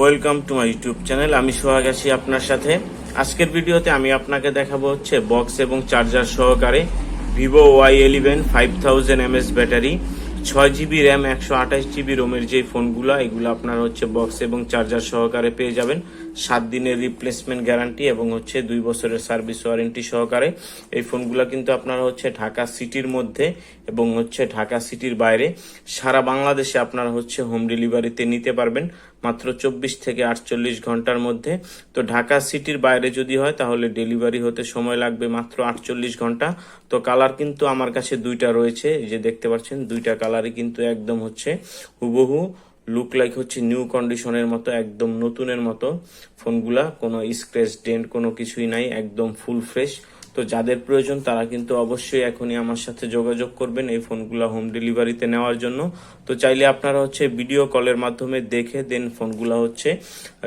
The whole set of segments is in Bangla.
Welcome to my YouTube channel. আমি সোহাগ আছি আপনার সাথে। আজকের ভিডিওতে আমি আপনাকে দেখাবো হচ্ছে বক্স এবং চার্জার সহকারে Vivo Y eleven five thousand MS battery, ছয় জিবি র্যাম, একশো আঠাশ জিবি রোমের যে ফোনগুলো, এগুলো আপনার হচ্ছে বক্স এবং চার্জার সহকারে পেয়ে যাবেন। সাত দিনের রিপ্লেসমেন্ট গ্যারান্টি এবং হচ্ছে দুই বছরের সার্ভিস ওয়ারেন্টি সহকারে। এই ফোনগুলো কিন্তু আপনারা হচ্ছে ঢাকা সিটির মধ্যে এবং হচ্ছে ঢাকা সিটির বাইরে সারা বাংলাদেশে আপনারা হচ্ছে হোম ডেলিভারিতে নিতে পারবেন মাত্র চব্বিশ থেকে আটচল্লিশ ঘণ্টার মধ্যে। তো ঢাকা সিটির বাইরে যদি হয় তাহলে ডেলিভারি হতে সময় লাগবে মাত্র আটচল্লিশ ঘণ্টা। তো কালার কিন্তু আমার কাছে দুইটা রয়েছে যে দেখতে পাচ্ছেন, দুইটা কালারই কিন্তু একদম হচ্ছে হুবহু লুক লাইক হচ্ছে নিউ কন্ডিশনের মতো, একদম নতুনের মতো। ফোনগুলা কোনো স্ক্র্যাচ ডেন্ট কোনো কিছুই নাই, একদম ফুল ফ্রেশ তো যাদের প্রয়োজন, তারা কিন্তু অবশ্যই এখনই আমার সাথে যোগাযোগ করবেন এই ফোনগুলো হোম ডেলিভারিতে নেওয়ার জন্য। তো চাইলে আপনারা হচ্ছে ভিডিও কলের মাধ্যমে দেখে দেন ফোনগুলো হচ্ছে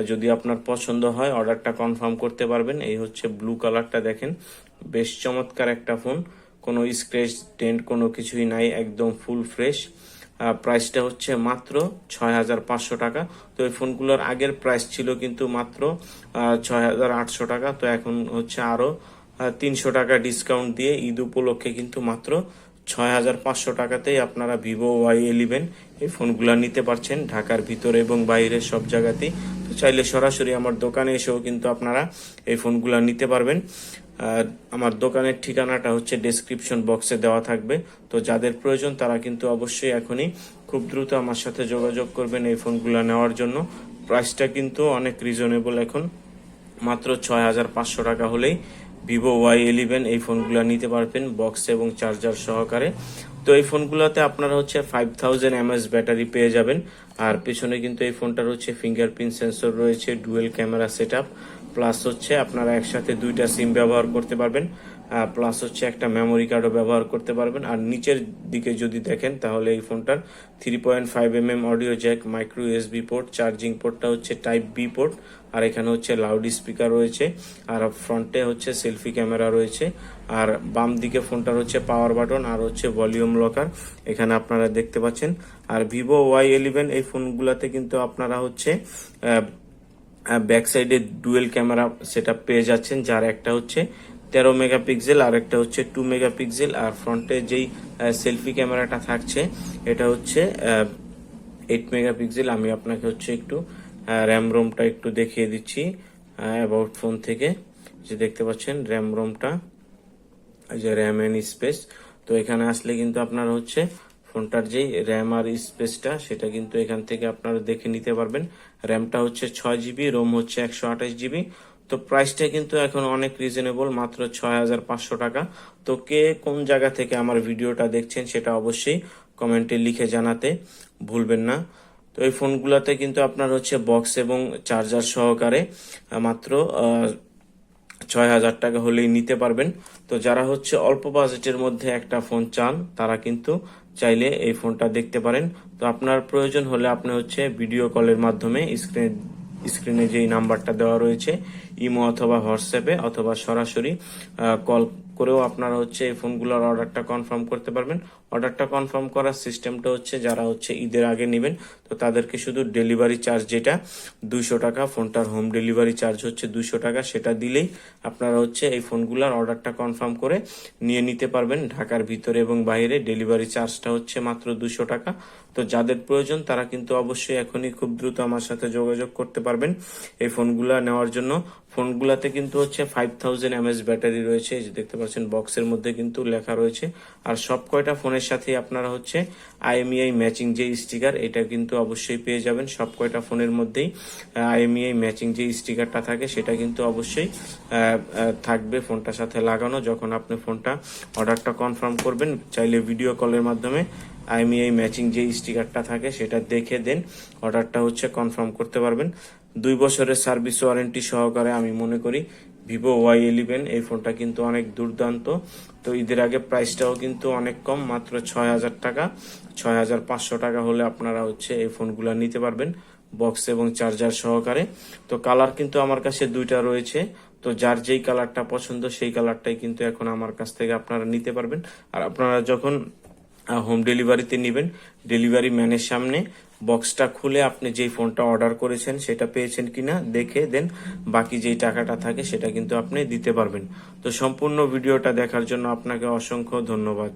যদি আপনার পছন্দ হয় অর্ডারটা কনফার্ম করতে পারবেন। এই হচ্ছে ব্লু কালারটা দেখেন। বেশ চমৎকার একটা ফোন কোনো স্ক্র্যাচ ডেন্ট কোনো কিছুই নাই, একদম ফুল ফ্রেশ প্রাইসটা হচ্ছে মাত্র ছয় হাজার পাঁচশো টাকা। তো এই ফোনগুলোর আগের প্রাইস ছিল কিন্তু মাত্র ছয় হাজার আটশো টাকা। তো এখন হচ্ছে আরও তিনশো টাকা ডিসকাউন্ট দিয়ে ঈদ উপলক্ষে কিন্তু মাত্র ছয় হাজার পাঁচশো টাকাতেই আপনারা ভিভো ওয়াই ইলেভেন এই ফোনগুলো নিতে পারছেন ঢাকার ভিতরে এবং বাইরে সব জায়গাতেই। চাইলে সরাসরি আমার দোকানে এসেও কিন্তু আপনারা এই ফোনগুলো নিতে পারবেন। আর আমার দোকানের ঠিকানাটা হচ্ছে ডেসক্রিপশন বক্সে দেওয়া থাকবে। তো যাদের প্রয়োজন তারা কিন্তু অবশ্যই এখনই খুব দ্রুত আমার সাথে যোগাযোগ করবেন এই ফোনগুলো নেওয়ার জন্য। প্রাইসটা কিন্তু অনেক রিজনেবল এখন। মাত্র ছয় হাজার পাঁচশো টাকা হলেই ভিভো ওয়াই ইলেভেন এই ফোনগুলো নিতে পারবেন বক্স এবং চার্জার সহকারে। তো এই ফোনগুলোতে আপনারা হচ্ছে ফাইভ থাউজেন্ড এমএস ব্যাটারি পেয়ে যাবেন। আর পেছনে কিন্তু এই ফোনটার হচ্ছে ফিঙ্গারপ্রিন্ট সেন্সর রয়েছে ডুয়েল ক্যামেরা সেট প্লাস হচ্ছে আপনারা একসাথে দুইটা সিম ব্যবহার করতে পারবেন প্লাস হচ্ছে একটা মেমোরি কার্ডও ব্যবহার করতে পারবেন। আর নিচের দিকে যদি দেখেন, তাহলে এই ফোনটার three point five M M audio jack micro SB port charging পোর্টটা হচ্ছে টাইপ বি পোর্ট আর এখানে হচ্ছে লাউড স্পিকার রয়েছে, আর ফ্রন্টে হচ্ছে সেলফি ক্যামেরা রয়েছে, আর বাম দিকে ফোনটার হচ্ছে পাওয়ার বাটন আর হচ্ছে ভলিউম লকার এখানে আপনারা দেখতে পাচ্ছেন। আর ভিভো ওয়াই ইলেভেন এই ফোনগুলোতে কিন্তু আপনারা হচ্ছে ব্যাক সাইডে ডুয়েল ক্যামেরা সেটা পেয়ে যাচ্ছেন, যার একটা হচ্ছে তেরো মেগাপিক্সেল আর একটা হচ্ছে টু মেগাপিক্সেল আর ফ্রন্টে যেই সেলফি ক্যামেরাটা থাকছে, এটা হচ্ছে এইট মেগাপিক্সেল আমি আপনাকে হচ্ছে একটু র্যাম রোমটা একটু দেখিয়ে দিচ্ছি অ্যাবাউট ফোন থেকে। যে দেখতে পাচ্ছেন র্যাম রোমটা যে র্যাম এন্ড স্পেস তো এখানে আসলে কিন্তু আপনার হচ্ছে ফোনটার যেই র্যাম আর স্পেসটা, সেটা কিন্তু এখান থেকে আপনারা দেখে নিতে পারবেন। র্যামটা হচ্ছে ছয় জিবি রোম হচ্ছে একশো আঠাশ জিবি তো প্রাইসটা কিন্তু এখন অনেক রিজনেবল মাত্র ছয় হাজার পাঁচশো টাকা। তো কে কোন জায়গা থেকে আমার ভিডিওটা দেখছেন, সেটা অবশ্যই কমেন্টে লিখে জানাতে ভুলবেন না। তো এই ফোনগুলোতে কিন্তু আপনার হচ্ছে বক্স এবং চার্জার সহকারে মাত্র ছয় হাজার টাকা হলেই নিতে পারবেন। তো যারা হচ্ছে অল্প বাজেটের মধ্যে একটা ফোন চান, তারা কিন্তু চাইলে এই ফোনটা দেখতে পারেন। তো আপনার প্রয়োজন হলে আপনি হচ্ছে ভিডিও কলের মাধ্যমে স্ক্রিনে স্ক্রিনে যেই নাম্বারটা দেওয়া রয়েছে, ইমো অথবা হোয়াটসঅ্যাপে অথবা সরাসরি কল করেও আপনারা হচ্ছে এই ফোনগুলোর অর্ডারটা কনফার্ম করতে পারবেন। অর্ডারটা কনফার্ম করার সিস্টেমটা হচ্ছে যারা হচ্ছে ঈদের আগে নেবেন, তো তাদেরকে শুধু ডেলিভারি চার্জ যেটা, দুইশো টাকা, ফোনটার হোম ডেলিভারি চার্জ হচ্ছে দুইশো টাকা, সেটা দিলেই আপনারা হচ্ছে এই ফোনগুলোর অর্ডারটা কনফার্ম করে নিয়ে নিতে পারবেন। ঢাকার ভিতরে এবং বাইরে ডেলিভারি চার্জটা হচ্ছে মাত্র দুশো টাকা। তো যাদের প্রয়োজন, তারা কিন্তু অবশ্যই এখনই খুব দ্রুত আমার সাথে যোগাযোগ করতে পারবেন। এই ফোনগুলা নেওয়ার জন্য, ফোনগুলাতে কিন্তু হচ্ছে ফাইভ থাউজেন্ড এমএস ব্যাটারি রয়েছে, এই যে দেখতে পাচ্ছেন বক্সের মধ্যে কিন্তু লেখা রয়েছে। আর সব কয়টা ফোনের সাথে আপনারা হচ্ছে আইএমইআই ম্যাচিং যে স্টিকার, এটা কিন্তু অবশ্যই পেয়ে যাবেন। সব কয়টা ফোনের মধ্যেই আইএমইআই ম্যাচিং যে স্টিকারটা থাকে, সেটা কিন্তু অবশ্যই থাকবে ফোনটার সাথে লাগানো। যখন আপনি ফোনটা অর্ডারটা কনফার্ম করবেন, চাইলে ভিডিও কলের মাধ্যমে আইএমইআই ম্যাচিং যে স্টিকারটা থাকে, সেটা দেখে দেন, অর্ডারটা হচ্ছে কনফার্ম করতে পারবেন। দুই বছরের সার্ভিস ওয়ারেন্টি সহকারে আমি মনে করি ভিভো ওয়াই ইলেভেন এই ফোনটা কিন্তু অনেক দুর্দান্ত। তো ঈদের আগে প্রাইসটাও কিন্তু অনেক কম, মাত্র ছয় হাজার টাকা। ছয় হাজার পাঁচশো টাকা হলে আপনারা হচ্ছে এই ফোনগুলো নিতে পারবেন বক্স এবং চার্জার সহকারে। তো কালার কিন্তু আমার কাছে দুইটা রয়েছে। তো যার যেই কালারটা পছন্দ, সেই কালারটাই কিন্তু এখন আমার কাছ থেকে আপনারা নিতে পারবেন। আর আপনারা যখন হোম ডেলিভারিতে নেবেন ডেলিভারি ম্যানের সামনে বক্সটা খুলে আপনি যেই ফোনটা অর্ডার করেছেন সেটা পেয়েছেন কিনা দেখে দেন। বাকি যেই টাকাটা থাকে সেটা কিন্তু আপনি দিতে পারবেন। তো সম্পূর্ণ ভিডিওটা দেখার জন্য আপনাকে অসংখ্য ধন্যবাদ।